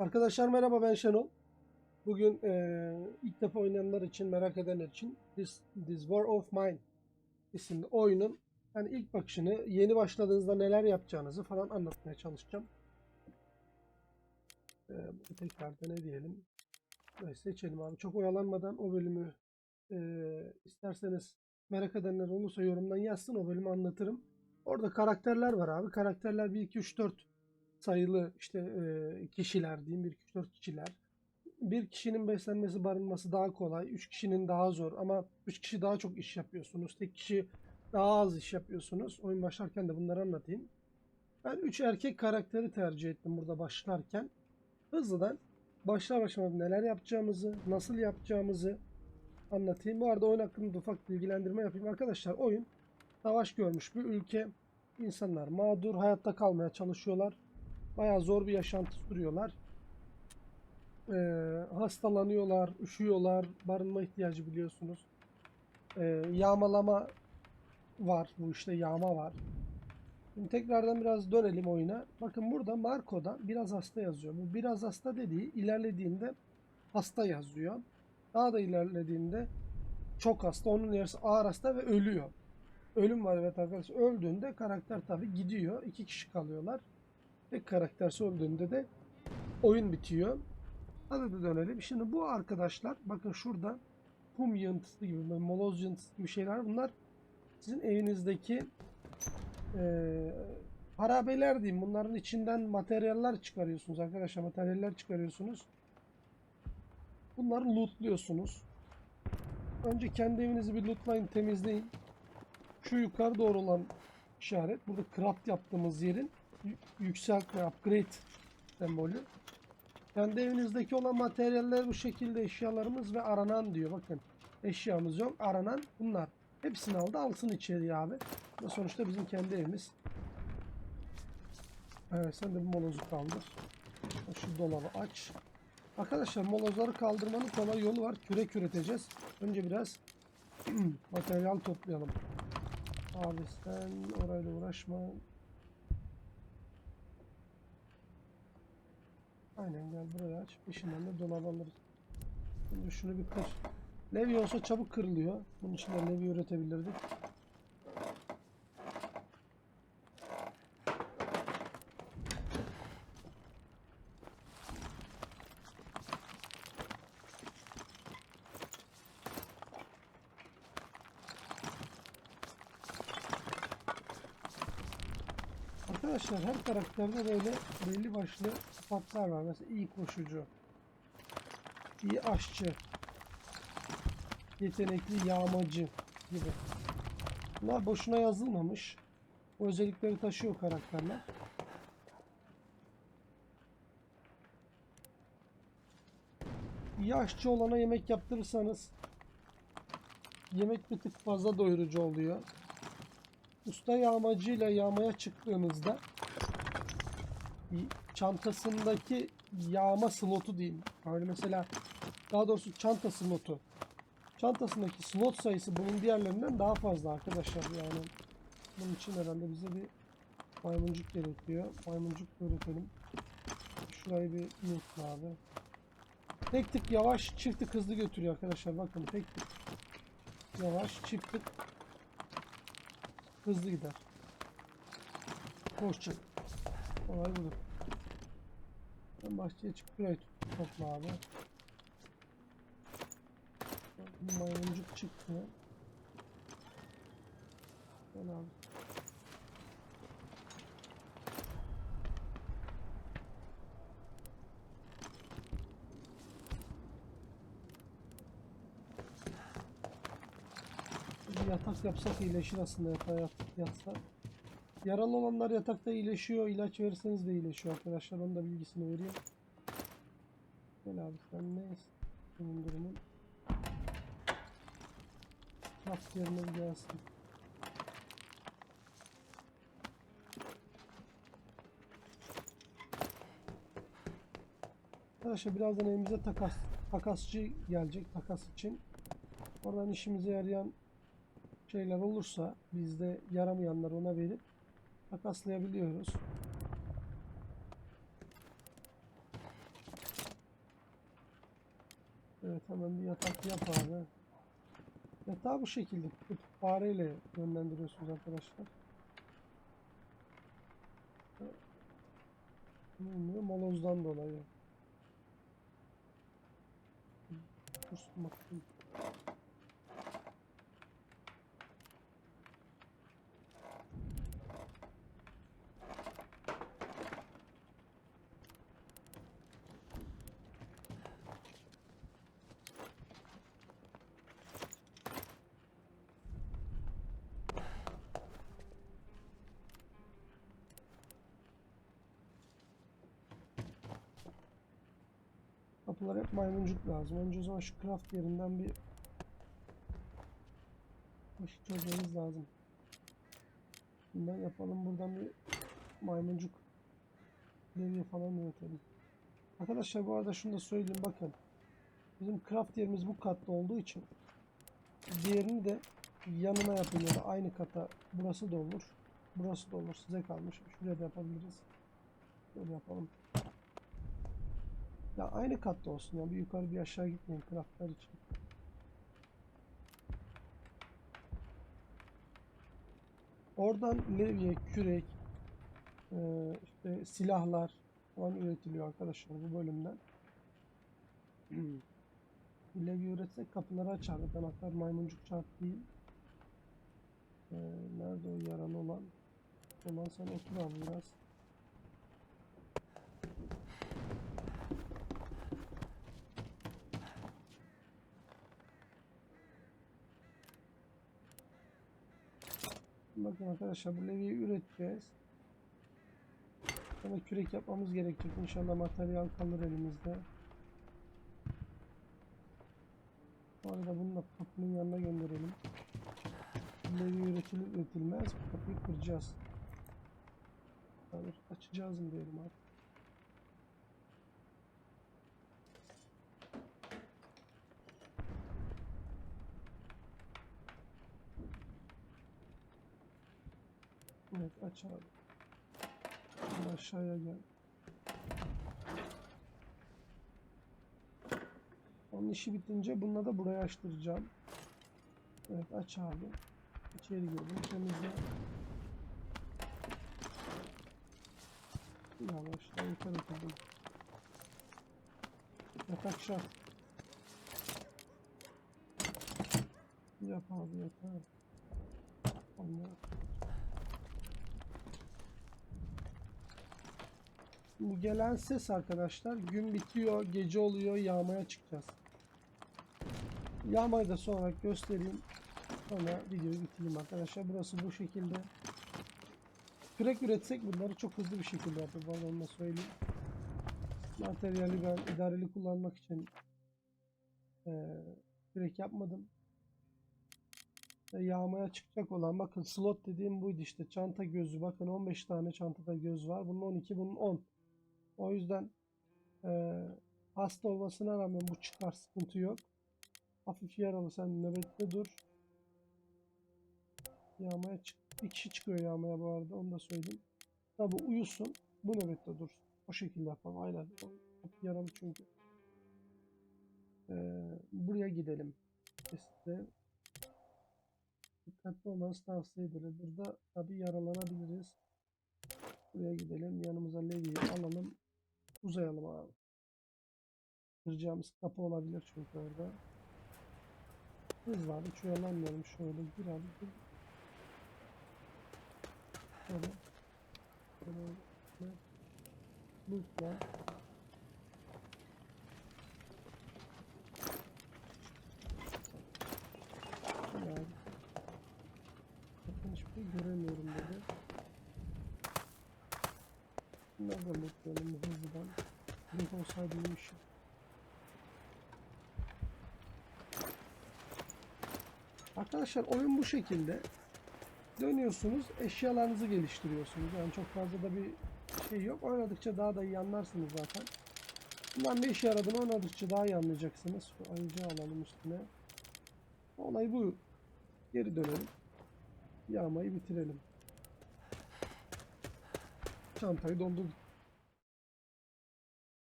Arkadaşlar merhaba ben Şenol. Bugün eee, ilk defa oynayanlar için, merak edenler için This, This War of Mine isimli oyunun yani ilk bakışını, yeni başladığınızda neler yapacağınızı falan anlatmaya çalışacağım. Bunu tekrar da ne diyelim. Neyse seçelim abi. Çok oyalanmadan o bölümü eee, isterseniz merak edenler olursa yorumdan yazsın o bölümü anlatırım. Orada karakterler var abi. Karakterler 1, 2, 3, 4 sayılı işte e, kişiler diyeyim 1 2 3 4 kişiler. Bir kişinin beslenmesi, barınması daha kolay. Üç kişinin daha zor ama üç kişi daha çok iş yapıyorsunuz. Tek kişi daha az iş yapıyorsunuz. Oyun başlarken de bunları anlatayım. Ben üç erkek karakteri tercih ettim burada başlarken. Hızlıdan başlar başlamaz neler yapacağımızı, nasıl yapacağımızı anlatayım. Bu arada oyun hakkında da ufak bilgilendirme yapayım. Arkadaşlar oyun savaş görmüş bir ülke. İnsanlar mağdur, hayatta kalmaya çalışıyorlar. Bayağı zor bir yaşantı sürüyorlar. Ee, hastalanıyorlar, üşüyorlar, barınma ihtiyacı biliyorsunuz. Ee, yağmalama var, bu işte yağma var. Şimdi tekrardan biraz dönelim oyuna. Bakın burada Marco'da biraz hasta yazıyor. Bu biraz hasta dediği ilerlediğinde hasta yazıyor. Daha da ilerlediğinde çok hasta, onun yarısı ağır hasta ve ölüyor. Ölüm var evet arkadaşlar. Öldüğünde karakter tabi gidiyor. İki kişi kalıyorlar. Tek karakter öldüğünde de oyun bitiyor. Hadi de dönelim. Şimdi bu arkadaşlar bakın şurada kum yığıntısı gibi, moloz yığıntısı gibi şeyler bunlar sizin evinizdeki eee harabeler diyeyim. Bunların içinden materyaller çıkarıyorsunuz arkadaşlar. Materyaller çıkarıyorsunuz. Bunları lootluyorsunuz. Önce kendi evinizi bir lootlayın, temizleyin. Şu yukarı doğru olan işaret. Burada craft yaptığımız yerin y- yükseltme, upgrade sembolü. Kendi evinizdeki olan materyaller bu şekilde eşyalarımız ve aranan diyor. Bakın eşyamız yok. Aranan bunlar. Hepsini aldı alsın içeriye abi. Ve sonuçta bizim kendi evimiz. Evet sen de bu molozu kaldır. Şu dolabı aç. Arkadaşlar molozları kaldırmanın kolay yolu var. Kürek üreteceğiz. Önce biraz materyal toplayalım. Abi sen orayla uğraşma. Aynen gel buraya aç. Peşinden de dolabı alırız. Şimdi şunu bir kır. Levy olsa çabuk kırılıyor. Bunun için de levy üretebilirdik. Arkadaşlar her karakterde böyle belli başlı sıfatlar var. Mesela iyi koşucu, iyi aşçı, yetenekli yağmacı gibi. Bunlar boşuna yazılmamış. O özellikleri taşıyor karakterler. İyi aşçı olana yemek yaptırırsanız yemek bir tık fazla doyurucu oluyor. Usta yağmacıyla yağmaya çıktığınızda çantasındaki yağma slotu diyeyim. Yani mesela daha doğrusu çanta slotu. Çantasındaki slot sayısı bunun diğerlerinden daha fazla arkadaşlar yani. Bunun için herhalde bize bir maymuncuk gerekiyor. Maymuncuk üretelim. Şurayı bir unutma abi. Tek tık yavaş, çift tık hızlı götürüyor arkadaşlar. Bakın tek tık yavaş, çift tık hızlı gider. Hoşça. Olay budur. Ben bahçeye çıkıp burayı tut- topla abi. Maymuncuk çıktı. Gel abi. Yatak yapsak iyileşir aslında yatağa yat, yatsa. Yaralı olanlar yatakta iyileşiyor. İlaç verirseniz de iyileşiyor arkadaşlar. Onun da bilgisini vereyim. Gel abi sen ne senin durumun? Craft yerine bir gelsin. Arkadaşlar birazdan evimize takas takasçı gelecek takas için. Oradan işimize yarayan şeyler olursa bizde yaramayanları ona verip takaslayabiliyoruz. Evet hemen bir yatak yap abi. Yatağı bu şekilde fareyle yönlendiriyorsunuz arkadaşlar. Bilmiyorum molozdan dolayı. Dursun bakayım. Kapılar hep maymuncuk lazım. Önce o zaman şu craft yerinden bir işi çözmemiz lazım. Bundan yapalım. Buradan bir maymuncuk levye falan üretelim. Arkadaşlar bu arada şunu da söyleyeyim bakın. Bizim craft yerimiz bu katta olduğu için diğerini de yanına yapın ya da aynı kata burası da olur. Burası da olur. Size kalmış. Şuraya da yapabiliriz. Böyle yapalım. Ya aynı katta olsun ya. Bir yukarı bir aşağı gitmeyin craftlar için. Oradan levye, kürek, eee, işte silahlar falan üretiliyor arkadaşlar bu bölümden. levye üretsek kapıları açardık. Anahtar maymuncuk çarp değil. Eee, nerede o yaralı olan? Olan sen otur abi biraz. Bakın arkadaşlar bu levyeyi üreteceğiz. Sonra kürek yapmamız gerekecek. İnşallah materyal kalır elimizde. Bu arada bunu da kapının yanına gönderelim. Levye üretilir üretilmez. Bu kapıyı kıracağız. Açacağız mı diyelim artık. Evet aç abi. Aşağıya gel. Onun işi bitince bununla da buraya açtıracağım. Evet aç abi. İçeri girelim. Temizle. Yavaşla yukarı kırdım. Yatak şart. Yap abi yatak. Allah. Bu gelen ses arkadaşlar gün bitiyor, gece oluyor, yağmaya çıkacağız. Yağmayı da sonra göstereyim. Sonra videoyu bitireyim arkadaşlar. Burası bu şekilde. Kürek üretsek bunları çok hızlı bir şekilde arada onu söyleyeyim. Materyali ben idareli kullanmak için eee kürek yapmadım. Ve yağmaya çıkacak olan bakın slot dediğim buydu işte çanta gözü bakın 15 tane çantada göz var bunun 12 bunun 10 o yüzden eee, hasta olmasına rağmen bu çıkar sıkıntı yok hafif yaralı sen nöbette dur yağmaya çık bir kişi çıkıyor yağmaya bu arada onu da söyleyeyim tabi uyusun bu nöbette dursun o şekilde yapalım aynen hafif yaralı çünkü Eee, buraya gidelim size dikkatli olmanızı tavsiye ederim. Burada tabi yaralanabiliriz. Buraya gidelim. Yanımıza levyeyi alalım. Uzayalım abi. Kıracağımız kapı olabilir çünkü orada. Hızlı abi. Hiç oyalanmayalım. Şöyle gir abi. Gir. Şöyle. Şöyle. Şöyle abi. Bakın hiçbir şey göremiyorum dedi. Nereden bakıyorum bu hızlıdan? Direkt olsaydı iyiymiş. Arkadaşlar oyun bu şekilde. Dönüyorsunuz, eşyalarınızı geliştiriyorsunuz. Yani çok fazla da bir şey yok. Oynadıkça daha da iyi anlarsınız zaten. Bundan ne işe yaradığını oynadıkça daha iyi anlayacaksınız. Ayıcı alalım üstüne. Olay bu. Geri dönelim. Yağmayı bitirelim. 上台都都